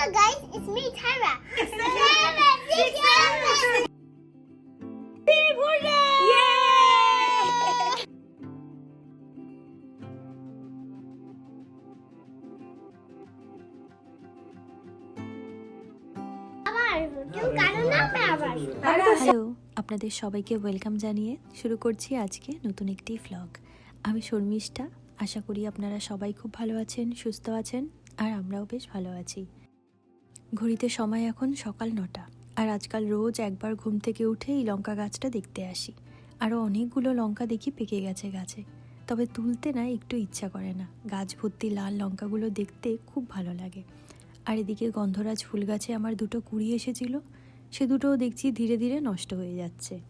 so guys, it's me, Tyra. Hello আপনাদের সবাইকে welcome জানিয়ে শুরু করছি আজকে নতুন একটি ভ্লগ আমি শর্মিষ্ঠা। আশা করি আপনারা সবাই খুব ভালো আছেন সুস্থ আছেন আর আমরাও বেশ ভালো আছি। ঘড়িতে সময় এখন সকাল নটা, আর আজকাল রোজ একবার ঘুম থেকে উঠে এই লঙ্কা গাছটা দেখতে আসি। আরও অনেকগুলো লঙ্কা দেখি পেকে গেছে গাছে। তবে তুলতে না একটু ইচ্ছা করে না। গাছ ভর্তি লাল লঙ্কাগুলো দেখতে খুব ভালো লাগে। আর এদিকে গন্ধরাজ ফুল গাছে আমার দুটো কুড়ি এসেছিল। সে দুটোও দেখছি ধীরে ধীরে নষ্ট হয়ে যাচ্ছে।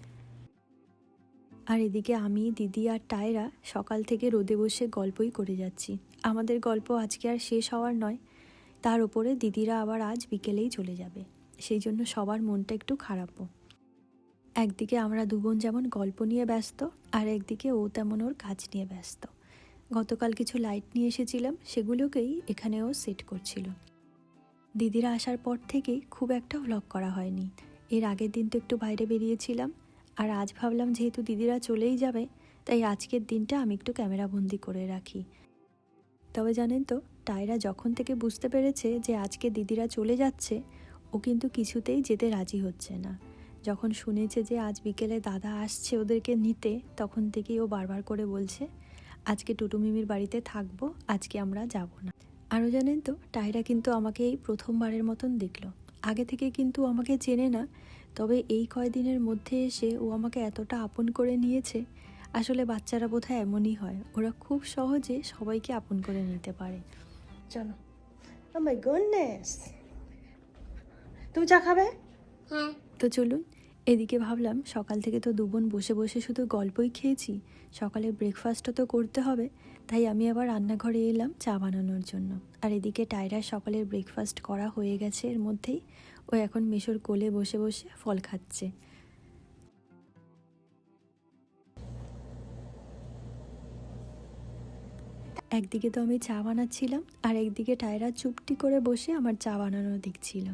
আর এদিকে আমি, দিদি আর টায়রা সকাল থেকে রোদে বসে গল্পই করে যাচ্ছি। আমাদের গল্প আজকে আর শেষ হওয়ার নয়। তার ওপরে দিদিরা আবার আজ বিকেলেই চলে যাবে। সেই জন্য সবার মনটা একটু খারাপও একদিকে আমরা দু বোন যেমন গল্প নিয়ে ব্যস্ত, আর একদিকে ও তেমন ওর কাজ নিয়ে ব্যস্ত। গতকাল কিছু লাইট নিয়ে এসেছিলাম, সেগুলোকেই এখানেও সেট করছিল। দিদিরা আসার পর থেকেই খুব একটা ভ্লগ করা হয়নি। এর আগের দিন তো একটু বাইরে বেরিয়েছিলাম, আর আজ ভাবলাম যেহেতু দিদিরা চলেই যাবে, তাই আজকের দিনটা আমি একটু ক্যামেরাবন্দি করে রাখি। তবে জানেন তো টায়রা যখন থেকে বুঝতে পেরেছে যে আজকে দিদিরা চলে যাচ্ছে, ও কিন্তু কিছুতেই যেতে রাজি হচ্ছে না। যখন শুনেছে যে আজ বিকেলে দাদা আসছে ওদেরকে নিতে, তখন থেকেই ও বারবার করে বলছে, আজকে টুটুমিমির বাড়িতে থাকব, আজকে আমরা যাব না। আরও জানেন তো টায়রা কিন্তু আমাকে এই প্রথমবারের মতন দেখল। আগে থেকে কিন্তু আমাকে চেনে না, তবে এই কয়দিনের মধ্যে এসে ও আমাকে এতটা আপন করে নিয়েছে, আসলে বাচ্চারা বোধহয় এমনই হয়। ওরা খুব সহজে সবাইকে আপন করে নিতে পারে। চলো। ও মাই গুডনেস তুমি চা খাবে? হ্যাঁ তো চলুন এদিকে ভাবলাম সকাল থেকে তো দুবোন বসে বসে শুধু গল্পই খেয়েছি সকালে ব্রেকফাস্টও তো করতে হবে তাই আমি আবার রান্নাঘরে এলাম চা বানানোর জন্য। আর এদিকে টায়রার সকালের ব্রেকফাস্ট করা হয়ে গেছে এর মধ্যেই ও এখন মেশোর কোলে বসে বসে ফল খাচ্ছে। একদিকে তো আমি চা বানাচ্ছিলাম আর একদিকে টায়রা চুপটি করে বসে আমার চা বানানো দেখছিল।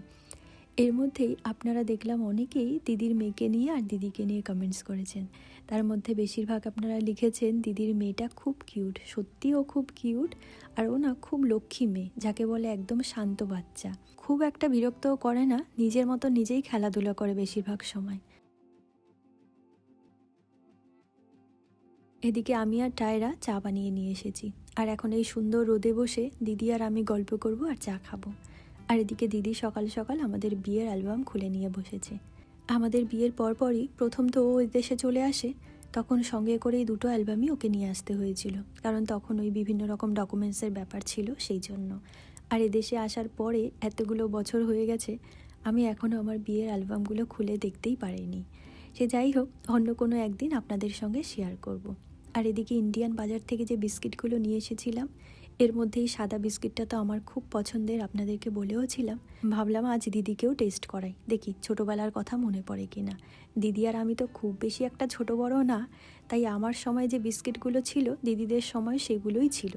এর মধ্যেই আপনারা দেখলাম অনেকেই দিদির মেয়েকে নিয়ে আর দিদিকে নিয়ে কমেন্টস করেছেন। তার মধ্যে বেশিরভাগ আপনারা লিখেছেন, দিদির মেয়েটা খুব কিউট সত্যি ও খুব কিউট আর ও না খুব লক্ষ্মী মেয়ে, যাকে বলে একদম শান্ত বাচ্চা। খুব একটা বিরক্তও করে না, নিজের মতো নিজেই খেলাধুলা করে বেশিরভাগ সময়। এদিকে আমি আর টায়রা চা বানিয়ে নিয়ে এসেছি। আর এখন এই সুন্দর রোদে বসে দিদি আর আমি গল্প করব আর চা খাব। আর এদিকে দিদি সকাল সকাল আমাদের বিয়ের অ্যালবাম খুলে নিয়ে বসেছে। আমাদের বিয়ের পরপরই প্রথম তো ও দেশে চলে আসে, তখন সঙ্গে করে এই দুটো অ্যালবামই ওকে নিয়ে আসতে হয়েছিল। কারণ তখন ওই বিভিন্ন রকম ডকুমেন্টসের ব্যাপার ছিল সেই জন্য। আর এদেশে আসার পরে এতগুলো বছর হয়ে গেছে, আমি এখনও আমার বিয়ের অ্যালবামগুলো খুলে দেখতেই পারিনি। সে যাই হোক, অন্য কোনো একদিন আপনাদের সঙ্গে শেয়ার করব। আর এদিকে ইন্ডিয়ান বাজার থেকে যে বিস্কিটগুলো নিয়ে এসেছিলাম, এর মধ্যে এই সাদা বিস্কিটটা তো আমার খুব পছন্দের, আপনাদেরকে বলেও ছিলাম। ভাবলাম আজ দিদিকেও টেস্ট করাই। দেখি ছোটোবেলার কথা মনে পড়ে কি না দিদি আর আমি তো খুব বেশি একটা ছোট বড় না, তাই আমার সময় যে বিস্কিটগুলো ছিল, দিদিদের সময় সেগুলোই ছিল।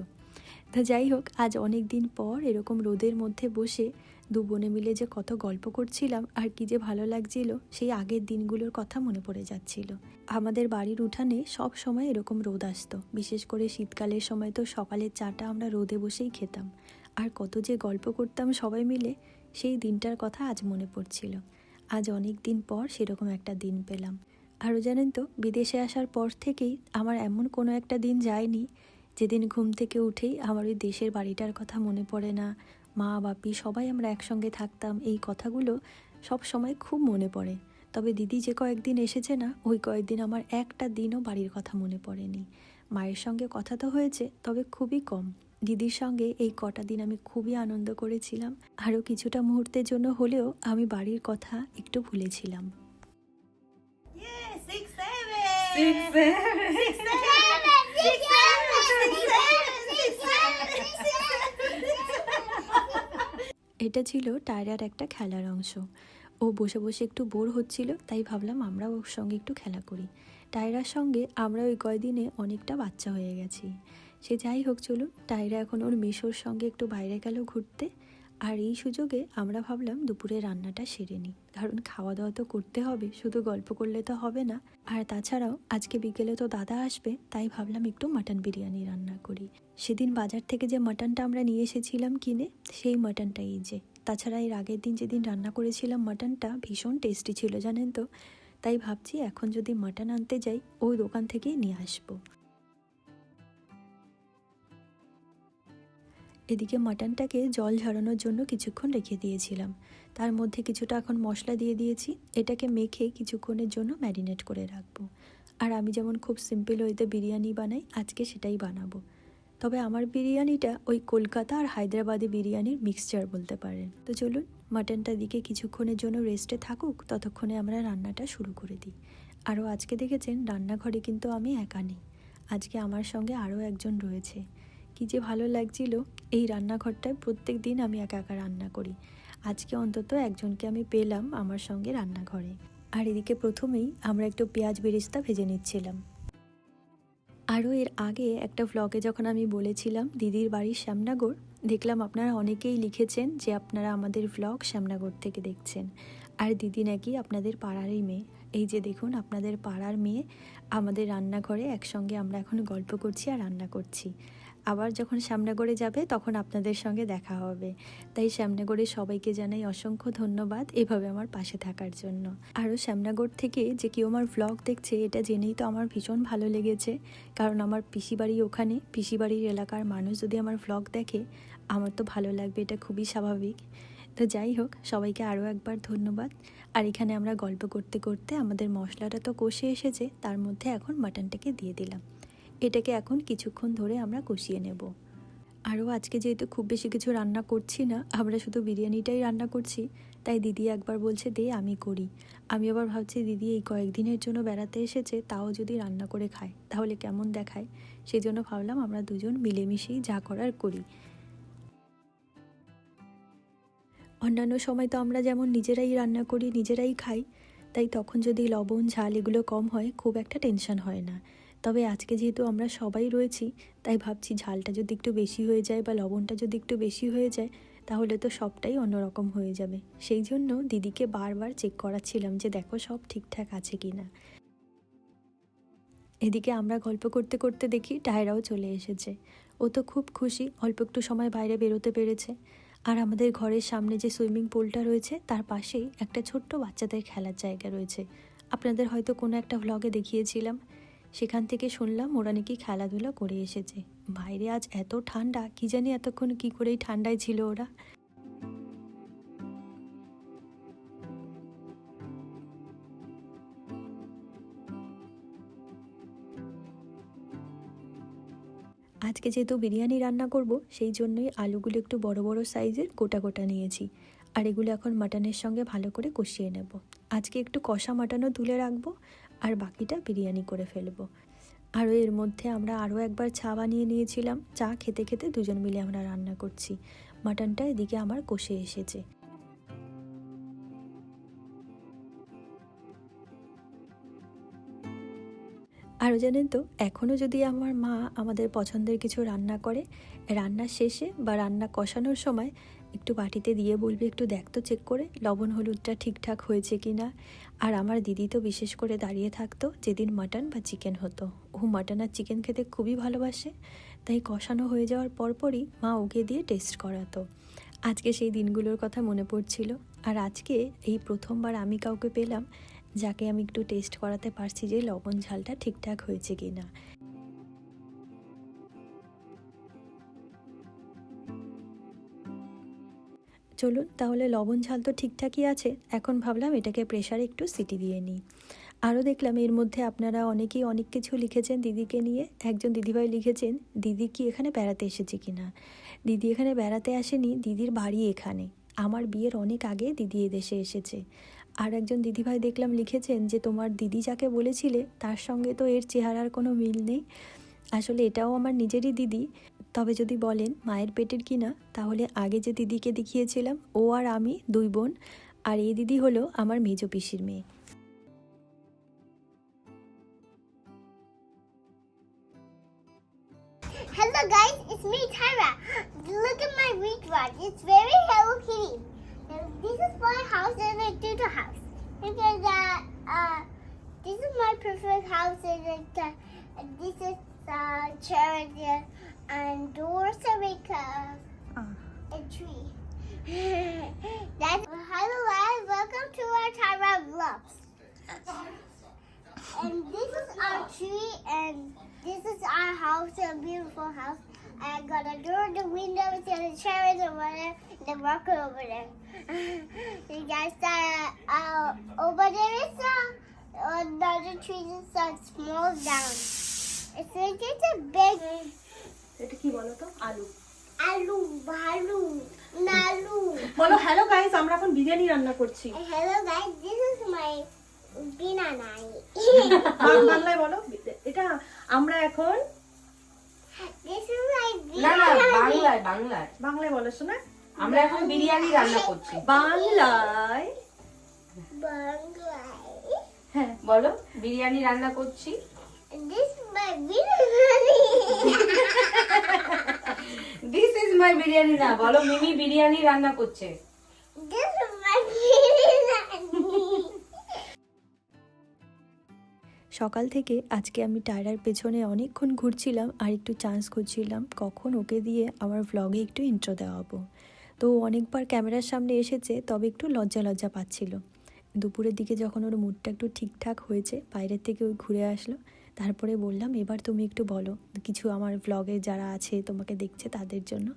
তা যাই হোক, আজ অনেক দিন পর এরকম রোদের মধ্যে বসে দু বোনে মিলে যে কত গল্প করছিলাম আর কি যে ভালো লাগছিল, সেই আগের দিনগুলোর কথা মনে পড়ে যাচ্ছিল। আমাদের বাড়ির উঠানে সব সময় এরকম রোদ আসতো। বিশেষ করে শীতকালের সময় তো সকালের চাটা আমরা রোদে বসেই খেতাম। আর কত যে গল্প করতাম সবাই মিলে, সেই দিনটার কথা আজ মনে পড়ছিল। আজ অনেক দিন পর সেরকম একটা দিন পেলাম। আরও জানেন তো, বিদেশে আসার পর থেকেই আমার এমন কোনো একটা দিন যায়নি, যেদিন ঘুম থেকে উঠেই আমার ওই দেশের বাড়িটার কথা মনে পড়ে না মা বাপি সবাই আমরা একসঙ্গে থাকতাম এই কথাগুলো সব সময় খুব মনে পড়ে তবে দিদি যে কয়েকদিন এসেছে না ওই কয়েকদিন আমার একটা দিনও বাড়ির কথা মনে পড়েনি মায়ের সঙ্গে কথা তো হয়েছে তবে খুবই কম দিদির সঙ্গে এই কটা দিন আমি খুবই আনন্দ করেছিলাম আরও কিছুটা মুহূর্তের জন্য হলেও আমি বাড়ির কথা একটু ভুলেছিলাম Six, seven. Six, seven. Six, seven. Six, seven. Six, seven. Six, seven. Six, এটা ছিল টায়রার একটা খেলার অংশ। ও বসে বসে একটু বোর হচ্ছিল, তাই ভাবলাম আমরা ওর সঙ্গে একটু খেলা করি। টায়রার সঙ্গে আমরা ওই কয়দিনে অনেকটা বাচ্চা হয়ে গেছি। সে যাই হোক চলুন টায়রা এখন ওর মিশোর সঙ্গে একটু বাইরে গেল ঘুরতে। আর এই সুযোগে আমরা ভাবলাম দুপুরে রান্নাটা সেরে নিই। কারণ খাওয়া দাওয়া তো করতে হবে, শুধু গল্প করলে তো হবে না। আর তাছাড়াও আজকে বিকেলে তো দাদা আসবে, তাই ভাবলাম একটু মাটন বিরিয়ানি রান্না করি। সেদিন বাজার থেকে যে মাটনটা আমরা নিয়ে এসেছিলাম কিনে, সেই মাটনটা এই যে। তাছাড়া এর আগের দিন যেদিন রান্না করেছিলাম মাটনটা, ভীষণ টেস্টি ছিল, জানেন তো? তাই ভাবছি এখন যদি মাটন আনতে যাই, ওই দোকান থেকেই নিয়ে আসব। এদিকে মাটনটাকে জল ঝরানোর জন্য কিছুক্ষণ রেখে দিয়েছিলাম। তার মধ্যে কিছুটা এখন মশলা দিয়ে দিয়েছি। এটাকে মেখে কিছুক্ষণের জন্য ম্যারিনেট করে রাখব। আর আমি যেমন খুব সিম্পল ওয়েতে বিরিয়ানি বানাই, আজকে সেটাই বানাবো। তবে আমার বিরিয়ানিটা ওই কলকাতা আর হায়দ্রাবাদি বিরিয়ানির মিক্সচার বলতে পারেন। তো চলুন, মাটনটা দিকে কিছুক্ষণের জন্য রেস্টে থাকুক, ততক্ষণে আমরা রান্নাটা শুরু করে দিই। আরও আজকে দেখেছেন, রান্নাঘরে কিন্তু আমি একা নেই। আজকে আমার সঙ্গে আরও একজন রয়েছে। কি যে ভালো লাগছিল, এই রান্নাঘরটায় প্রত্যেক দিন আমি একা একা রান্না করি। আজকে অন্তত একজনকে আমি পেলাম আমার সঙ্গে রান্নাঘরে। আর এদিকে প্রথমেই আমরা একটু পেঁয়াজ বেরেস্তা ভেজে নিচ্ছিলাম। আরও এর আগে একটা ভ্লগে যখন আমি বলেছিলাম, দিদির বাড়ির শ্যামনগর দেখলাম আপনারা অনেকেই লিখেছেন যে আপনারা আমাদের ভ্লগ শ্যামনগর থেকে দেখছেন। আর দিদি নাকি আপনাদের পাড়ারই মেয়ে। এই যে দেখুন, আপনাদের পাড়ার মেয়ে আমাদের রান্নাঘরে একসঙ্গে আমরা এখন গল্প করছি আর রান্না করছি। আবার যখন শ্যামনগরে যাবে তখন আপনাদের সঙ্গে দেখা হবে। তাই শ্যামনগরের সবাইকে জানাই অসংখ্য ধন্যবাদ এভাবে আমার পাশে থাকার জন্য। আরও শ্যামনগর থেকে যে কেউ আমার ভ্লগ দেখছে, এটা জেনেই তো আমার ভীষণ ভালো লেগেছে। কারণ আমার পিসি বাড়ি ওখানে পিসি বাড়ির এলাকার মানুষ যদি আমার ভ্লগ দেখে, আমার তো ভালো লাগবে, এটা খুবই স্বাভাবিক। তো যাই হোক, সবাইকে আরও একবার ধন্যবাদ। আর এখানে আমরা গল্প করতে করতে আমাদের মশলাটা তো কষে এসেছে, তার মধ্যে এখন মাটনটাকে দিয়ে দিলাম। এটাকে এখন কিছুক্ষণ ধরে আমরা কষিয়ে নেব। আরও আজকে যেহেতু খুব বেশি কিছু রান্না করছি না, আমরা শুধু বিরিয়ানিটাই রান্না করছি, তাই দিদি একবার বলছে, দে, আমি করি। আমি আবার ভাবছি, দিদি, এই কয়েকদিনের জন্য বেড়াতে এসেছে, তাও যদি রান্না করে খায়, তাহলে কেমন দেখায়? সেই জন্য ভাবলাম, আমরা দুজন মিলেমিশেই যা করার করি। অন্যান্য সময় তো আমরা যেমন নিজেরাই রান্না করি, নিজেরাই খাই, তাই তখন যদি লবণ, ঝাল এগুলো কম হয়, খুব একটা টেনশন হয় না। তবে আজকে যেহেতু আমরা সবাই রয়েছি, তাই ভাবছি ঝালটা যদি একটু বেশি হয়ে যায় বা লবণটা যদি একটু বেশি হয়ে যায়, তাহলে তো সবটাই অন্যরকম হয়ে যাবে। সেই জন্য দিদিকে বারবার চেক করাচ্ছিলাম যে দেখো সব ঠিকঠাক আছে কি না এদিকে আমরা গল্প করতে করতে দেখি, টায়রাও চলে এসেছে। ও তো খুব খুশি, অল্প একটু সময় বাইরে বেরোতে পেরেছে। আর আমাদের ঘরের সামনে যে সুইমিং পুলটা রয়েছে, তার পাশেই একটা ছোট্ট বাচ্চাদের খেলার জায়গা রয়েছে। আপনাদের হয়তো কোনো একটা ভ্লগে দেখিয়েছিলাম। সেখান থেকে শুনলাম ওরা নাকি খেলাধুলা করে এসেছে। বাইরে আজ এত ঠান্ডা, কি জানি এতক্ষণ কি করেই ঠান্ডায় ছিল ওরা। আজকে যেহেতু বিরিয়ানি রান্না করব, সেই জন্যই আলুগুলো একটু বড় বড় সাইজের গোটা গোটা নিয়েছি। আর এগুলো এখন মাটনের সঙ্গে ভালো করে কষিয়ে নেব। আজকে একটু কষা মাটনও তুলে রাখব, আর বাকিটা বিরিয়ানি করে ফেলব। আরও এর মধ্যে আমরা আরও একবার চা বানিয়ে নিয়েছিলাম। চা খেতে খেতে দুজন মিলে আমরা রান্না করছি। মাটনটা এদিকে আমার কষে এসেছে। আরও জানেন তো এখনও যদি আমার মা আমাদের পছন্দের কিছু রান্না করে, রান্না শেষে বা রান্না কষানোর সময় একটু বাটিতে দিয়ে বলবে, একটু দেখ তো চেক করে, লবণ হলুদটা ঠিকঠাক হয়েছে কি না আর আমার দিদি তো বিশেষ করে দাঁড়িয়ে থাকতো যেদিন মাটন বা চিকেন হতো। ও মাটন আর চিকেন খেতে খুবই ভালোবাসে, তাই কষানো হয়ে যাওয়ার পরপরই মা ওকে দিয়ে টেস্ট করাতো। আজকে সেই দিনগুলোর কথা মনে পড়ছিল। আর আজকে এই প্রথমবার আমি কাউকে পেলাম যাকে আমি একটু টেস্ট করাতে পারছি যে লবণ ঝালটা ঠিকঠাক হয়েছে কি না চলুন তাহলে লবণ ঝাল তো ঠিকঠাকই আছে, এখন ভাবলাম এটাকে প্রেশারে একটু সিটি দিয়ে নিই। আরও দেখলাম এর মধ্যে আপনারা অনেকেই অনেক কিছু লিখেছেন দিদিকে নিয়ে। একজন দিদিভাই লিখেছেন, দিদি কি এখানে বেড়াতে এসেছে কি না দিদি এখানে বেড়াতে আসেনি, দিদির বাড়ি এখানে। আমার বিয়ের অনেক আগে দিদি এদেশে এসেছে। আর একজন দিদিভাই দেখলাম লিখেছেন যে তোমার দিদি যাকে বলেছিলে তার সঙ্গে তো এর চেহারার কোনো মিল নেই আসলে এটাও আমার নিজেরই দিদি তবে যদি বলেন মায়ের পেটের কিনা তাহলে আগে যে দিদিকে দেখিয়েছিলাম ও আর আমি দুই বোন আর এই দিদি হলো আমার মেজ পিসির মেয়ে Hello guys, it's me Tyra. Look at my wheat rod. It's very healthy. to the house. Because uh, uh, this is my perfect house, and it, uh, this is uh, charity and doors are make uh, a tree. That's hello guys, welcome to our Tyra vlogs. And this is our tree, and this is our house, a beautiful house. I got a door, the windows, and the chairs over there, the rocker over there. you guys uh, uh, over there is uh, another tree that's uh, small down. It's like it's a big এটা কি বলো তো আলু alu, balu, nalu. বলো hello guys আমরা এখন বিরিয়ানি রান্না করছি Hello guys, this is my banana. বাং- বাংলায় বলো এটা আমরা এখন না না বাংলায় বাংলায়। বাংলায় বলো শোনা। আমরা এখন বিরিয়ানি রান্না করছি। বাংলায়. হ্যাঁ। বলো বিরিয়ানি রান্না করছি। This is my না বলো মিমি বিরিয়ানি রান্না করছে। সকাল থেকে আজকে আমি টায়রার পেছনে অনেকক্ষণ ঘুরছিলাম আর একটু চান্স খুঁজছিলাম কখন ওকে দিয়ে আমার ভ্লগে একটু ইন্ট্রো দেওয়াবো। তো অনেকবার ক্যামেরার সামনে এসেছে, তবে একটু লজ্জা লজ্জা পাচ্ছিল। দুপুরের দিকে যখন ওর মুডটা একটু ঠিকঠাক হয়েছে, বাইরের থেকে ওই ঘুরে আসলো। তারপরে বললাম, এবার তুমি একটু বলো, কিছু আমার ভ্লগে যারা আছে, তোমাকে দেখছে তাদের জন্য?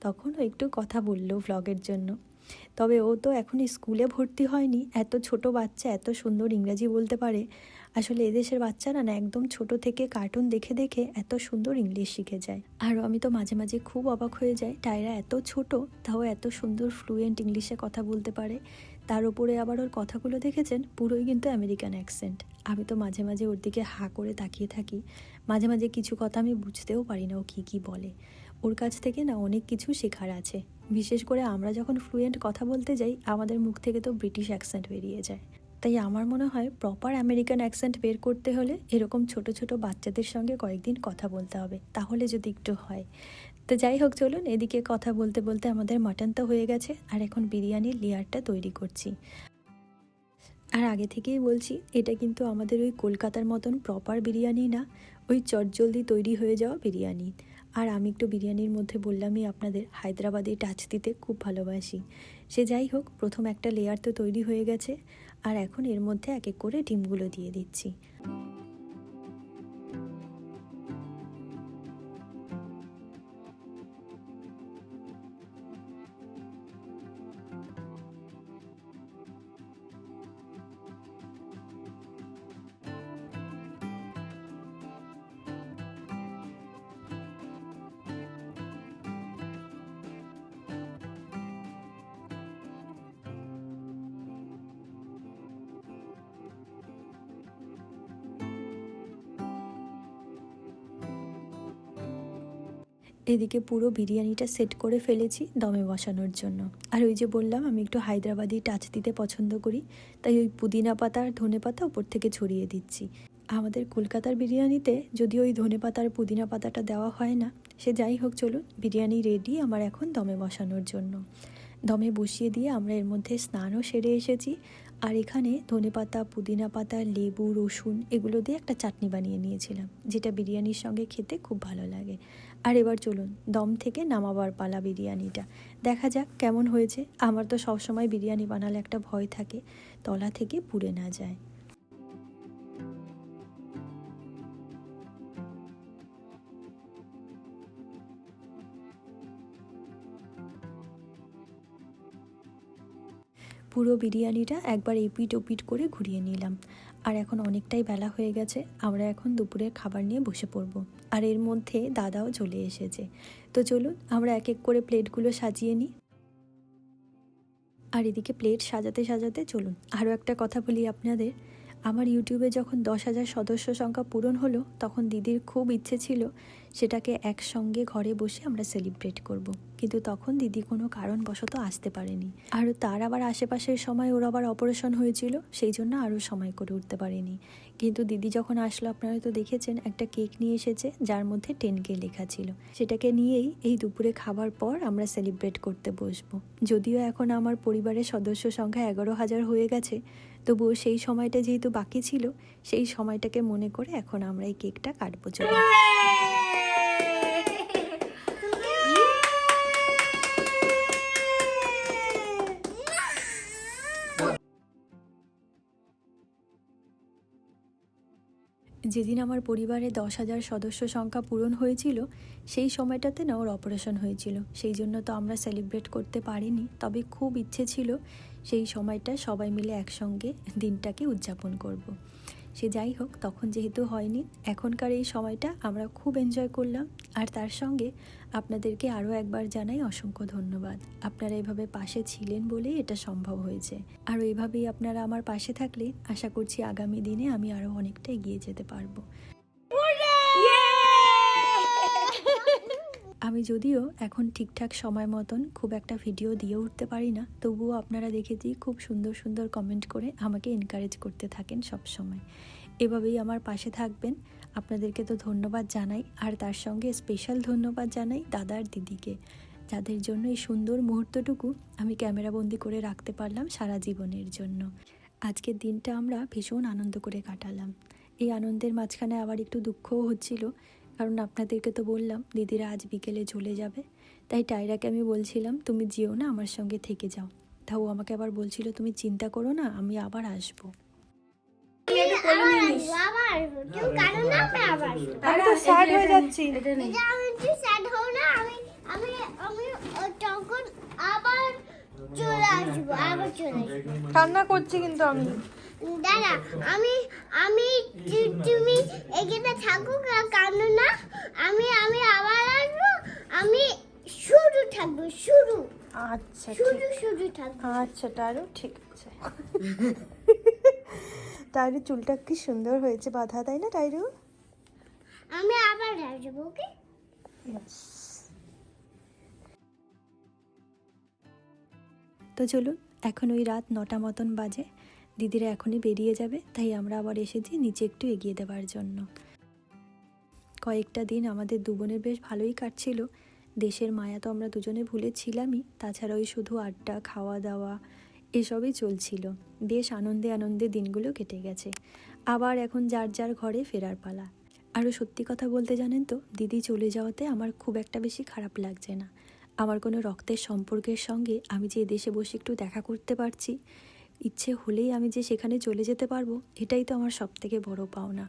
তখন ও একটু কথা বলল ভ্লগের জন্য। তবে ও তো এখন স্কুলে ভর্তি হয়নি। এত ছোট বাচ্চা, এত সুন্দর ইংরাজি বলতে পারে। আসলে এদেশের বাচ্চারা না একদম ছোট থেকে কার্টুন দেখে দেখে এত সুন্দর ইংলিশ শিখে যায়। আর আমি তো মাঝে মাঝে খুব অবাক হয়ে যাই টায়রা এত ছোট, তাও এত সুন্দর ফ্লুয়েন্ট ইংলিশে কথা বলতে পারে। তার উপরে আবার ওর কথাগুলো দেখেছেন, পুরোই কিন্তু আমেরিকান অ্যাকসেন্ট আমি তো মাঝে মাঝে ওর দিকে হা করে তাকিয়ে থাকি। মাঝে মাঝে কিছু কথা আমি বুঝতেও পারি না ও কী কী বলে। ওর কাছ থেকে না অনেক কিছু শেখার আছে। বিশেষ করে আমরা যখন ফ্লুয়েন্ট কথা বলতে যাই, আমাদের মুখ থেকে তো ব্রিটিশ অ্যাকসেন্ট বেরিয়ে যায়। তাই আমার মনে হয় প্রপার আমেরিকান অ্যাকসেন্ট বের করতে হলে এরকম ছোট ছোট বাচ্চাদের সঙ্গে কয়েকদিন কথা বলতে হবে, তাহলে যদি একটু হয়। তো যাই হোক, চলুন এদিকে কথা বলতে বলতে আমাদের মাটন তো হয়ে গেছে, আর এখন বিরিয়ানির লেয়ারটা তৈরি করছি। আর আগে থেকেই বলছি, এটা কিন্তু আমাদের ওই কলকাতার মতন প্রপার বিরিয়ানি না, ওই চটজলদি তৈরি হয়ে যাওয়া বিরিয়ানি। আর আমি একটু বিরিয়ানির মধ্যে বললামই আপনাদের, হায়দ্রাবাদি টাচ দিতে খুব ভালোবাসি। সে যাই হোক, প্রথম একটা লেয়ার তো তৈরি হয়ে গেছে আর এখন এর মধ্যে এক এক করে ডিমগুলো দিয়ে দিচ্ছি। এদিকে পুরো বিরিয়ানিটা সেট করে ফেলেছি দমে বসানোর জন্য। আর ওই যে বললাম, আমি একটু হায়দ্রাবাদি টাচ দিতে পছন্দ করি, তাই ওই পুদিনা পাতা আর ধনে পাতা উপর থেকে ছড়িয়ে দিচ্ছি। আমাদের কলকাতার বিরিয়ানিতে যদি ওই ধনে পাতা আর পুদিনা পাতাটা দেওয়া হয় না, সে যাই হোক, চলুন, বিরিয়ানি রেডি আমার এখন দমে বসানোর জন্য। দমে বসিয়ে দিয়ে আমরা এর মধ্যে স্নানও সেরে এসেছি, আর এখানে ধনেপাতা পুদিনা পাতা, লেবু, রসুন এগুলো দিয়ে একটা চাটনি বানিয়ে নিয়েছিলাম, যেটা বিরিয়ানির সঙ্গে খেতে খুব ভালো লাগে। আর এবার চলুন দম থেকে নামাবার পালা বিরিয়ানিটা। দেখা যাক কেমন হয়েছে। আমার তো সবসময় বিরিয়ানি বানালে একটা ভয় থাকে, তলা থেকে পুড়ে না যায়। পুরো বিরিয়ানিটা একবার এপিট ওপিট করে ঘুরিয়ে নিলাম। আর এখন অনেকটাই বেলা হয়ে গেছে, আমরা এখন দুপুরের খাবার নিয়ে বসে পড়ব। আর এর মধ্যে দাদাও চলে এসেছে। তো চলুন, আমরা এক এক করে প্লেটগুলো সাজিয়ে নিই। আর এদিকে প্লেট সাজাতে সাজাতে চলুন, আরও একটা কথা বলি আপনাদের। আমার ইউটিউবে যখন দশ হাজার সদস্য সংখ্যা পূরণ হলো, তখন দিদির খুব ইচ্ছে ছিল সেটাকে একসঙ্গে ঘরে বসে আমরা সেলিব্রেট করব। কিন্তু তখন দিদি কোনো কারণবশত আসতে পারেনি। আর তার আবার আশেপাশের সময় ওর আবার অপারেশন হয়েছিল, সেই জন্য আরও সময় করে উঠতে পারেনি। কিন্তু দিদি যখন আসলো, আপনারা তো দেখেছেন, একটা কেক নিয়ে এসেছে, যার মধ্যে টেন কে লেখা ছিল। সেটাকে নিয়েই এই দুপুরে খাবার পর আমরা সেলিব্রেট করতে বসবো। যদিও এখন আমার পরিবারের সদস্য সংখ্যা এগারো হাজার হয়ে গেছে তবুও সেই সময়টা যেহেতু বাকি ছিল, সেই সময়টাকে মনে করে এখন আমরা এই কেকটা কাটবো, চলো। যেদিন আমার পরিবারে দশ হাজার সদস্য সংখ্যা পূরণ হয়েছিল, সেই সময়টাতে না ওর অপারেশন হয়েছিল। সেই জন্য তো আমরা সেলিব্রেট করতে পারিনি, তবে খুব ইচ্ছে ছিল সেই সময়টা সবাই মিলে একসঙ্গে দিনটাকে উদযাপন করব। সে যাই হোক, তখন যেহেতু হয়নি, এখনকার এই সময়টা আমরা খুব এনজয় করলাম। আর তার সঙ্গে আপনাদেরকে আরও একবার জানাই অসংখ্য ধন্যবাদ। আপনারা এভাবে পাশে ছিলেন বলেই এটা সম্ভব হয়েছে। আর এভাবেই আপনারা আমার পাশে থাকলে আশা করছি আগামী দিনে আমি আরও অনেকটা এগিয়ে যেতে পারব। আমি যদিও এখন ঠিকঠাক সময় মতন খুব একটা ভিডিও দিয়ে উঠতে পারি না, তবুও আপনারা দেখেছি খুব সুন্দর সুন্দর কমেন্ট করে আমাকে এনকারেজ করতে থাকেন সব সময় এভাবেই আমার পাশে থাকবেন। আপনাদেরকে তো ধন্যবাদ জানাই, আর তার সঙ্গে স্পেশাল ধন্যবাদ জানাই দাদার দিদিকে। যাদের জন্য এই সুন্দর মুহূর্তটুকু আমি ক্যামেরাবন্দি করে রাখতে পারলাম সারা জীবনের জন্য। আজকের দিনটা আমরা ভীষণ আনন্দ করে কাটালাম। এই আনন্দের মাঝখানে আবার একটু দুঃখও হচ্ছিল। কারণ আপনাদেরকে তো বললাম দিদিরা আজ বিকেলে চলে যাবে। তাই টাইরাকে আমি বলছিলাম তুমি যেও না আমার সঙ্গে থেকে যাও। তা ও আমাকে আবার বলছিল তুমি চিন্তা করো না আমি আবার আসব। আবার কেউ কারও না আমি আবার আসব। আমি তো স্যাড হয়ে যাচ্ছি। এটা নেই। এটা আমি একটু স্যাড হও না আমি আমি আমি ও তখন আবার চলে আসব আবার চলে আসব। কান্না করছি কিন্তু আমি। দাদা আমি আমি তুমি এখানে থাকুক আর কান্দো না আমি আমি আবার আসব আমি শুরু থাকব শুরু। আচ্ছা শুরু শুরু থাকব। আচ্ছা টারু ঠিক আছে। টাইরু চুলটা কি সুন্দর হয়েছে বাঁধা তাই না টাইরু আমি আবার আসব ওকে? তো চলুন এখন ওই রাত নটা মতন বাজে। দিদিরা এখনই বেরিয়ে যাবে, তাই আমরা আবার এসেছি নিচে একটু এগিয়ে দেওয়ার জন্য। কয়েকটা দিন আমাদের দু বোনের বেশ ভালোই কাটছিল। দেশের মায়া তো আমরা দুজনে ভুলেছিলামই তাছাড়া ওই শুধু আড্ডা খাওয়া দাওয়া এসবই চলছিল। বেশ আনন্দে আনন্দে দিনগুলো কেটে গেছে। আবার এখন যার যার ঘরে ফেরার পালা। আরও সত্যি কথা বলতে জানেন তো, দিদি চলে যাওয়াতে আমার খুব একটা বেশি খারাপ লাগছে না। আমার কোনো রক্তের সম্পর্কের সঙ্গে আমি যে দেশে বসে একটু দেখা করতে পারছি ইচ্ছে হলেই আমি যে সেখানে চলে যেতে পারব, এটাই তো আমার সব থেকে বড় পাওনা।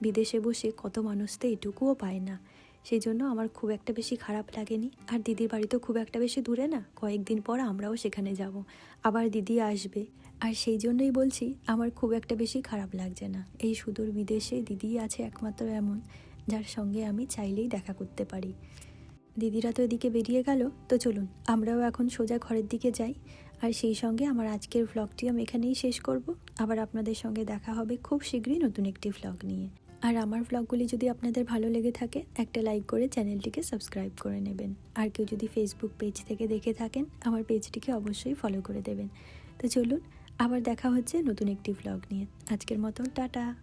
বিদেশে বসে কত মানুষ তো এটুকুও পায় না। সেই জন্য আমার খুব একটা বেশি খারাপ লাগেনি। আর দিদির বাড়ি তো খুব একটা বেশি দূরে না, কয়েকদিন পর আমরাও সেখানে যাব। আবার দিদি আসবে। আর সেই জন্যই বলছি, আমার খুব একটা বেশি খারাপ লাগছে না। এই সুদূর বিদেশে দিদি আছে একমাত্র এমন, যার সঙ্গে আমি চাইলেই দেখা করতে পারি। দিদিরা তো এদিকে বেরিয়ে গেল, তো চলুন, আমরাও এখন সোজা ঘরের দিকে যাই। আর সেই সঙ্গে আমার আজকের ভ্লগটি আমি এখানেই শেষ করব। আবার আপনাদের সঙ্গে দেখা হবে খুব শীঘ্রই নতুন একটি ভ্লগ নিয়ে। আর আমার ভ্লগগুলি যদি আপনাদের ভালো লেগে থাকে, একটা লাইক করে চ্যানেলটিকে সাবস্ক্রাইব করে নেবেন। আর কেউ যদি ফেসবুক পেজ থেকে দেখে থাকেন, আমার পেজটিকে অবশ্যই ফলো করে দেবেন। তো চলুন, আবার দেখা হচ্ছে নতুন একটি ভ্লগ নিয়ে। আজকের মতো টাটা!